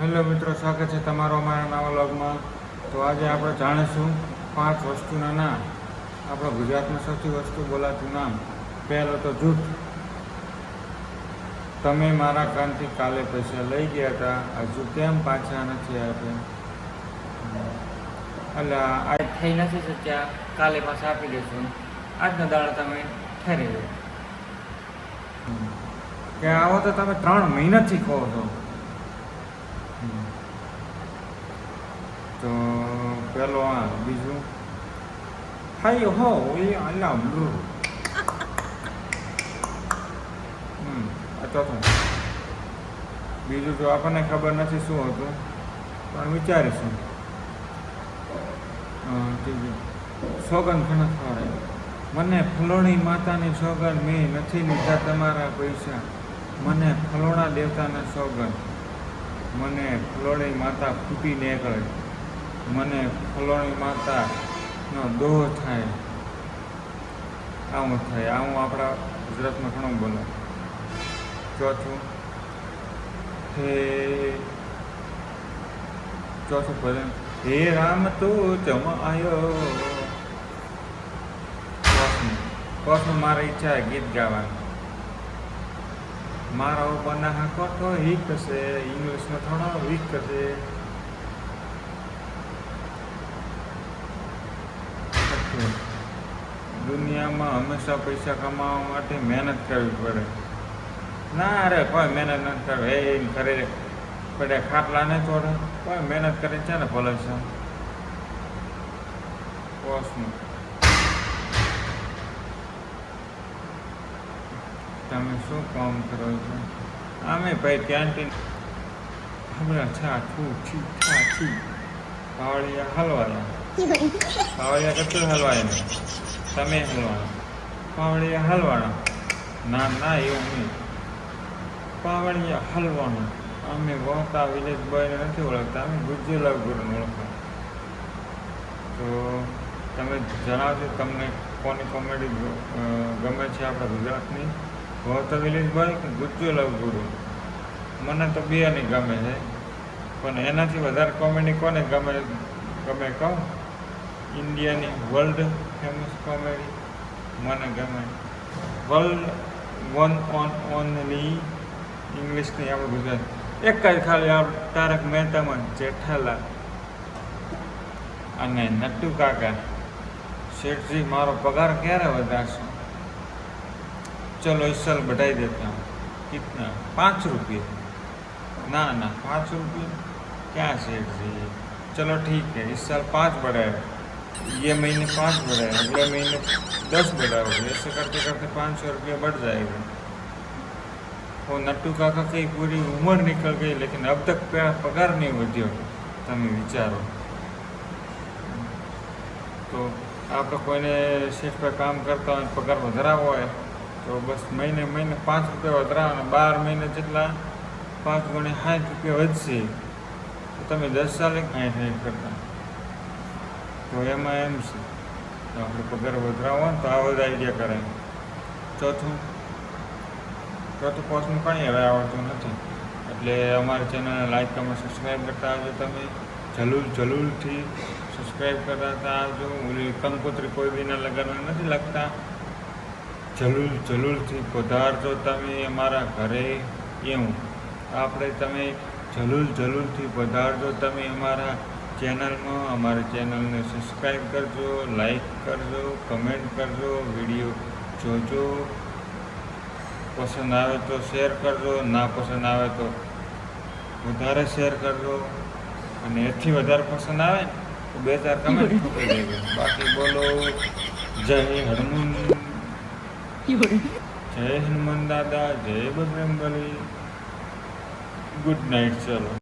Hello મિત્રો સ્વાગત છે તમારો અમારા નવા વ્લોગમાં. તો આજે આપણે જાણીશું પાંચ વસ્તુના નામ. આપણા ગુજરાતમાં સૌથી વસ્તુ બોલાતું નામ. પહેલો તો જૂઠ તમે મારા કાનથી કાલે પૈસા લઈ ગયા હતા. હજુ કેમ પાછા નથી આપ્યા? એટલે આ થઈ નથી શક્યા. કાલે પાછા આપી દેશું. આજનો દાડો તમે ઠેરી લો. કે આવો તો તમે ત્રણ મહિનાથી કહો છો. તો પેલો આ, બીજું. હાઈ હો, એ આલા બ્રુ હમ, આ ચોથું. બીજું તો આપણને ખબર નથી શું હતું, પણ વિચારીશું. ત્રીજું. સોગન ઘણા ખવડાય મને ફલોણી માતાની સોગન મેં નથી લીધા તમારા પૈસા. મને ફલોણા દેવતાના સોગન મને ફલોણી માતા ફૂટી નીકળે. મને ફલોણી માતાનો દોહ થાય. આવું થાય. આવું આપણા ગુજરાતમાં ઘણું બોલે. ચોથું. હે, ચોથું ભજન. હે રામ તું જમ આયો કોસનું કોસનું મારી ઈચ્છા ગીત ગાવાની. મારો બના કોઠો હિક છે, ઇંગ્લિશમાં થોડો વીક છે. દુનિયામાં હંમેશા પૈસા કમાવા માટે મહેનત કરવી પડે. ના, અરે કોઈ મહેનત નથી કરવી. એ ખરે પડે ખાટલા ને તોડે. કોઈ મહેનત કરી છે ને ભલે છે. કોસનું તમે શું કામ કરો છો? અમે ભાઈ કેન્ટીન હમણાં છા છું છી છા છી પાવડિયા હલવાના. પાવડિયા કશું હલવાય તમે હલવાના. પાવડિયા હલવાના. ના ના, એવું નહીં. પાવડિયા હલવાનું. અમે વહતા વિલેજ બોયને નથી ઓળખતા. અમે ગુજ્જુલાલ ગુરુને ઓળખતા. તો તમે જણાવજો, તમને કોની કોમેડી ગમે છે આપણા ગુજરાતની? વહતા તો બોય કે લવ ગુરુ મને તો બિયાની ગમે છે. પણ એનાથી વધારે કોમેડી કોને ગમે? ગમે કહું ઇન્ડિયાની વર્લ્ડ ફેમસ કોમેડી મને ગમે. વર્લ્ડ વન ઓન ઓનલી ઇંગ્લિશની આપણે ગુજરાત. એક જ ખાલી આપ તારક મહેતામાં જેઠાલા અને નટ્ટુ કાકા. શેઠજી, મારો પગાર ક્યારે વધારશો? ચલો इस साल बढ़ाई देता हूँ कितना पाँच रुपये ना ना पाँच रुपये क्या सेठ जी चलो ठीक है इस साल पाँच बढ़ाए ये महीने पाँच बढ़ाए अगले महीने दस बढ़ाओगे ऐसे करते करते पाँच सौ रुपया बढ़ जाएगा वो नट्टू काका की पूरी उम्र निकल गई लेकिन अब तक मेरा पगार नहीं વધ્યો તમે વિચારો તો આપણે કોઈને શેઠ પર કામ કરતા હોય પગાર વધારાવો હોય તો બસ મહિને મહિને પાંચ રૂપિયા વધારાવાના બાર મહિને જેટલા પાંચ ગણે સાઠ રૂપિયા વધશે. તો તમે દસ સાલે સાઠ નહીં કરતા. તો એમાં એમ છે. તો આપણે પગાર વધારાવો તો આવો જ આઈડિયા કરાય. ચોથું. ચોથું પોસ્ટનું કંઈ હવે આવડતું નથી. એટલે અમારી ચેનલને લાઈક કમેન્ટ સબસ્ક્રાઈબ કરતા આવજો તમે. જલુલ જલુલથી સબસ્ક્રાઈબ કરતા આવજો. કંકોત્રી કોઈ બીના લગાડવા નથી લાગતા. જલુલ જલુલથી પધારજો તમે અમારા ઘરે એવું. આપણે તમે જલુલ જલુલથી પધારજો તમે અમારા ચેનલમાં. અમારી ચેનલને સબસ્ક્રાઈબ કરજો લાઈક કરજો કમેન્ટ કરજો વીડિયો જોજો. પસંદ આવે તો શેર કરજો ના પસંદ આવે તો વધારે શેર કરજો. અને એથી વધારે પસંદ આવે ને તો બે ચાર કમેન્ટ બાકી બોલો જય હનુમાન. જય હનુમાન દાદા જય બજરંગ બલી ગુડ નાઇટ ચલો.